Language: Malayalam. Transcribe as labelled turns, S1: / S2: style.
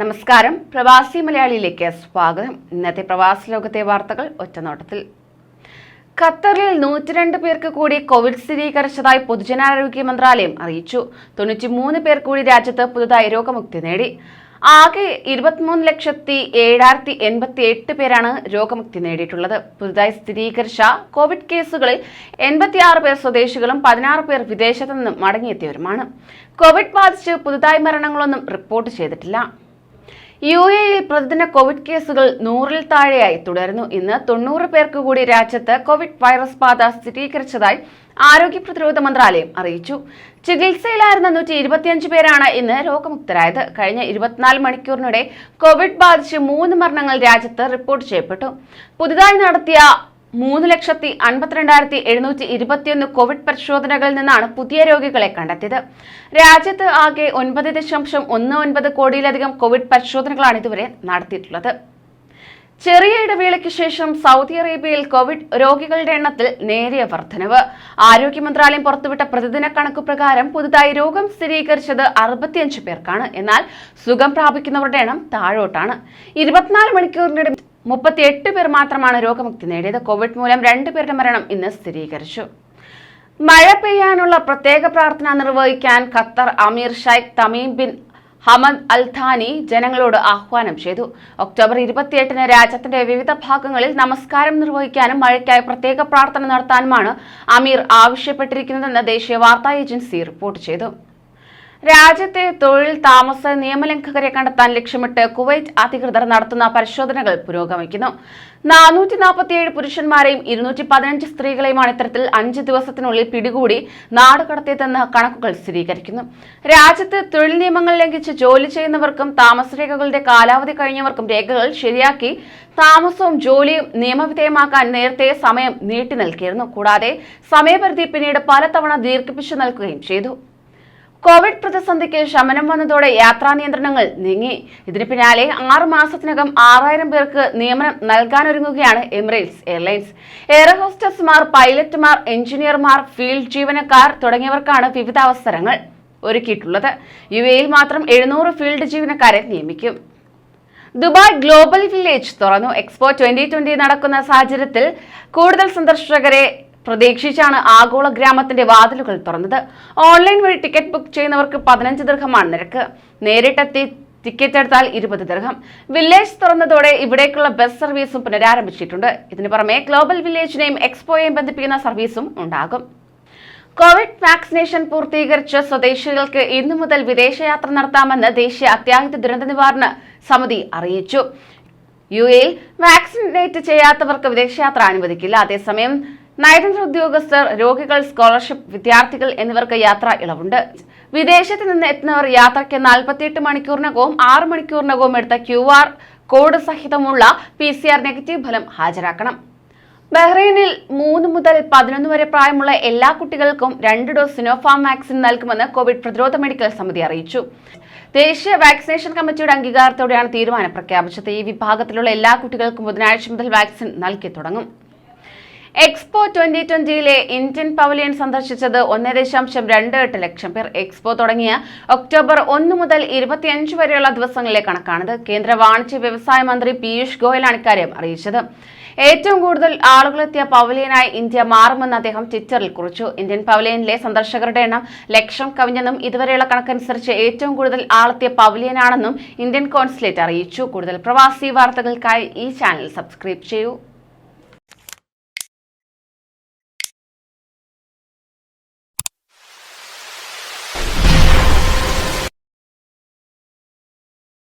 S1: നമസ്കാരം. പ്രവാസി മലയാളിയിലേക്ക് സ്വാഗതം. ഇന്നത്തെ പ്രവാസി ലോകത്തെ വാർത്തകൾ ഒറ്റനോട്ടത്തിൽ. ഖത്തറിൽ നൂറ്റിരണ്ട് പേർക്ക് കൂടി കോവിഡ് സ്ഥിരീകരിച്ചതായി പൊതുജനാരോഗ്യ മന്ത്രാലയം അറിയിച്ചു. തൊണ്ണൂറ്റിമൂന്ന് പേർ കൂടി രാജ്യത്ത് പുതുതായി രോഗമുക്തി നേടി. ആകെ ഇരുപത്തിമൂന്ന് ലക്ഷത്തി ഏഴായിരത്തി എൺപത്തി എട്ട് പേരാണ് രോഗമുക്തി നേടിയിട്ടുള്ളത്. പുതുതായി സ്ഥിരീകരിച്ച കോവിഡ് കേസുകളിൽ എൺപത്തിയാറ് പേർ സ്വദേശികളും പതിനാറ് പേർ വിദേശത്തു നിന്നും മടങ്ങിയെത്തിയവരുമാണ്. കോവിഡ് ബാധിച്ച് പുതുതായി മരണങ്ങളൊന്നും റിപ്പോർട്ട് ചെയ്തിട്ടില്ല. യു എയിൽ പ്രതിദിന കോവിഡ് കേസുകൾ നൂറിൽ താഴെയായി തുടരുന്നു. ഇന്ന് തൊണ്ണൂറ് പേർക്ക് കൂടി രാജ്യത്ത് കോവിഡ് വൈറസ് ബാധ സ്ഥിരീകരിച്ചതായി ആരോഗ്യ പ്രതിരോധ മന്ത്രാലയം അറിയിച്ചു. ചികിത്സയിലായിരുന്ന നൂറ്റി ഇരുപത്തിയഞ്ച് പേരാണ് ഇന്ന് രോഗമുക്തരായത്. കഴിഞ്ഞ ഇരുപത്തിനാല് മണിക്കൂറിനിടെ കോവിഡ് ബാധിച്ച് മൂന്ന് മരണങ്ങൾ രാജ്യത്ത് റിപ്പോർട്ട് ചെയ്യപ്പെട്ടു. പുതുതായി നടത്തിയ മൂന്ന് ലക്ഷത്തി അൻപത്തിരണ്ടായിരത്തി എഴുന്നൂറ്റി ഇരുപത്തിയൊന്ന് കോവിഡ് പരിശോധനകളിൽ നിന്നാണ് പുതിയ രോഗികളെ കണ്ടെത്തിയത്. രാജ്യത്ത് ആകെ ഒൻപത് ദശാംശം ഒന്ന് ഒൻപത് കോടിയിലധികം കോവിഡ് പരിശോധനകളാണ് ഇതുവരെ നടത്തിയിട്ടുള്ളത്. ചെറിയ ഇടവേളയ്ക്ക് ശേഷം സൗദി അറേബ്യയിൽ കോവിഡ് രോഗികളുടെ എണ്ണത്തിൽ നേരിയ വർധനവ്. ആരോഗ്യ മന്ത്രാലയം പുറത്തുവിട്ട പ്രതിദിന കണക്ക് പ്രകാരം പുതുതായി രോഗം സ്ഥിരീകരിച്ചത് അറുപത്തിയഞ്ച് പേർക്കാണ്. എന്നാൽ സുഖം പ്രാപിക്കുന്നവരുടെ എണ്ണം താഴോട്ടാണ്. ഇരുപത്തിനാല് മണിക്കൂറിനിടെ മുപ്പത്തിയെട്ട് പേർ മാത്രമാണ് രോഗമുക്തി നേടിയത്. കോവിഡ് മൂലം രണ്ടു പേരുടെ മരണം ഇന്ന് സ്ഥിരീകരിച്ചു. മഴ പെയ്യാനുള്ള പ്രത്യേക പ്രാർത്ഥന നിർവഹിക്കാൻ Qatar emir Sheikh Tamim bin Hamad Al Thani ജനങ്ങളോട് ആഹ്വാനം ചെയ്തു. ഒക്ടോബർ ഇരുപത്തിയെട്ടിന് രാജ്യത്തിന്റെ വിവിധ ഭാഗങ്ങളിൽ നമസ്കാരം നിർവഹിക്കാനും മഴയ്ക്കായി പ്രത്യേക പ്രാർത്ഥന നടത്താനുമാണ് അമീർ ആവശ്യപ്പെട്ടിരിക്കുന്നതെന്ന് ദേശീയ വാർത്താ ഏജൻസി റിപ്പോർട്ട് ചെയ്തു. രാജ്യത്തെ തൊഴിൽ താമസ നിയമലംഘകരെ കണ്ടെത്താൻ ലക്ഷ്യമിട്ട് കുവൈറ്റ് അധികൃതർ നടത്തുന്ന പരിശോധനകൾ പുരോഗമിക്കുന്നു. നാനൂറ്റി നാൽപ്പത്തിയേഴ് പുരുഷന്മാരെയും ഇരുന്നൂറ്റി പതിനഞ്ച് സ്ത്രീകളെയുമാണ് ഇത്തരത്തിൽ അഞ്ച് ദിവസത്തിനുള്ളിൽ പിടികൂടി നാടുകടത്തിയതെന്ന് കണക്കുകൾ സ്ഥിരീകരിക്കുന്നു. രാജ്യത്ത് തൊഴിൽ നിയമങ്ങൾ ലംഘിച്ച് ജോലി ചെയ്യുന്നവർക്കും താമസരേഖകളുടെ കാലാവധി കഴിഞ്ഞവർക്കും രേഖകൾ ശരിയാക്കി താമസവും ജോലിയും നിയമവിധേയമാക്കാൻ നേരത്തെ സമയം നീട്ടി നൽകിയിരുന്നു. കൂടാതെ സമയപരിധി പിന്നീട് പലതവണ ദീർഘിപ്പിച്ചു നൽകുകയും ചെയ്തു. കോവിഡ് പ്രതിസന്ധിക്ക് ശമനം വന്നതോടെ യാത്രാ നിയന്ത്രണങ്ങൾ നീങ്ങി. ഇതിന് പിന്നാലെ ആറ് മാസത്തിനകം ആറായിരം പേർക്ക് നിയമനം നൽകാനൊരുങ്ങുകയാണ് എമിറേറ്റ്സ് എയർലൈൻസ്. എയർ ഹോസ്റ്റസ്മാർ പൈലറ്റുമാർ എഞ്ചിനീയർമാർ ഫീൽഡ് ജീവനക്കാർ തുടങ്ങിയവർക്കാണ് വിവിധ അവസരങ്ങൾ ഒരുക്കിയിട്ടുള്ളത്. യു എയിൽ മാത്രം എഴുന്നൂറ് ഫീൽഡ് ജീവനക്കാരെ നിയമിക്കും. ദുബായ് ഗ്ലോബൽ വില്ലേജ് തുറന്നു. എക്സ്പോ ട്വന്റി ട്വന്റി നടക്കുന്ന സാഹചര്യത്തിൽ കൂടുതൽ സന്ദർശകരെ പ്രതീക്ഷിച്ചാണ് ആഗോള ഗ്രാമത്തിന്റെ വാതിലുകൾ തുറന്നത്. ഓൺലൈൻ വഴി ടിക്കറ്റ് ബുക്ക് ചെയ്യുന്നവർക്ക് പതിനഞ്ച് ദീർഘമാണ് നിരക്ക്. നേരിട്ടെത്തി ടിക്കറ്റ് എടുത്താൽ ഇരുപത് ദീർഘം വില്ലേജ് തുറന്നതോടെ ഇവിടേക്കുള്ള ബസ് സർവീസും പുനരാരംഭിച്ചിട്ടുണ്ട്. ഇതിനു പുറമെ ഗ്ലോബൽ വില്ലേജിനെയും എക്സ്പോയെയും ബന്ധിപ്പിക്കുന്ന സർവീസും ഉണ്ടാകും. കോവിഡ് വാക്സിനേഷൻ പൂർത്തീകരിച്ച സ്വദേശികൾക്ക് ഇന്നു മുതൽ വിദേശയാത്ര നടത്താമെന്ന് ദേശീയ അത്യാഹിത ദുരന്ത നിവാരണ സമിതി അറിയിച്ചു. യു എയിൽ വാക്സിനേറ്റ് ചെയ്യാത്തവർക്ക് വിദേശയാത്ര അനുവദിക്കില്ല. അതേസമയം നയതന്ത്ര ഉദ്യോഗസ്ഥർ രോഗികൾ സ്കോളർഷിപ്പ് വിദ്യാർത്ഥികൾ എന്നിവർക്ക് യാത്ര ഇളവുണ്ട്. വിദേശത്ത് നിന്ന് എത്തുന്നവർ യാത്രയ്ക്ക് നാൽപ്പത്തിയെട്ട് മണിക്കൂറിനകവും ആറ് മണിക്കൂറിനകവും എടുത്ത ക്യു ആർ കോഡ് സഹിതമുള്ള പി സി ആർ നെഗറ്റീവ് ഫലം ഹാജരാക്കണം. ബഹ്റൈനിൽ മൂന്ന് മുതൽ പതിനൊന്ന് വരെ പ്രായമുള്ള എല്ലാ കുട്ടികൾക്കും രണ്ട് ഡോസ് സിനോഫാം വാക്സിൻ നൽകുമെന്ന് കോവിഡ് പ്രതിരോധ മെഡിക്കൽ സമിതി അറിയിച്ചു. ദേശീയ വാക്സിനേഷൻ കമ്മിറ്റിയുടെ അംഗീകാരത്തോടെയാണ് തീരുമാനം പ്രഖ്യാപിച്ചത്. ഈ വിഭാഗത്തിലുള്ള എല്ലാ കുട്ടികൾക്കും ബുധനാഴ്ച മുതൽ വാക്സിൻ നൽകി തുടങ്ങും. എക്സ്പോ ട്വന്റി ട്വന്റിയിലെ ഇന്ത്യൻ പവലിയൻ സന്ദർശിച്ചത് ഒന്ന് ദശാംശം രണ്ട് എട്ട് ലക്ഷം പേർ. എക്സ്പോ തുടങ്ങിയ ഒക്ടോബർ ഒന്ന് മുതൽ ഇരുപത്തിയഞ്ച് വരെയുള്ള ദിവസങ്ങളിലെ കണക്കാണിത്. കേന്ദ്ര വാണിജ്യ വ്യവസായ മന്ത്രി പീയൂഷ് ഗോയലാണ് ഇക്കാര്യം അറിയിച്ചത്. ഏറ്റവും കൂടുതൽ ആളുകളെത്തിയ പവലിയനായി ഇന്ത്യ മാറുമെന്ന് അദ്ദേഹം ട്വിറ്ററിൽ കുറിച്ചു. ഇന്ത്യൻ പവലിയനിലെ സന്ദർശകരുടെ എണ്ണം ലക്ഷം കവിഞ്ഞെന്നും ഇതുവരെയുള്ള കണക്കനുസരിച്ച് ഏറ്റവും കൂടുതൽ ആളെത്തിയ പവലിയനാണെന്നും ഇന്ത്യൻ കോൺസുലേറ്റ് അറിയിച്ചു. കൂടുതൽ പ്രവാസി വാർത്തകൾക്കായി ഈ ചാനൽ സബ്സ്ക്രൈബ് ചെയ്യൂ.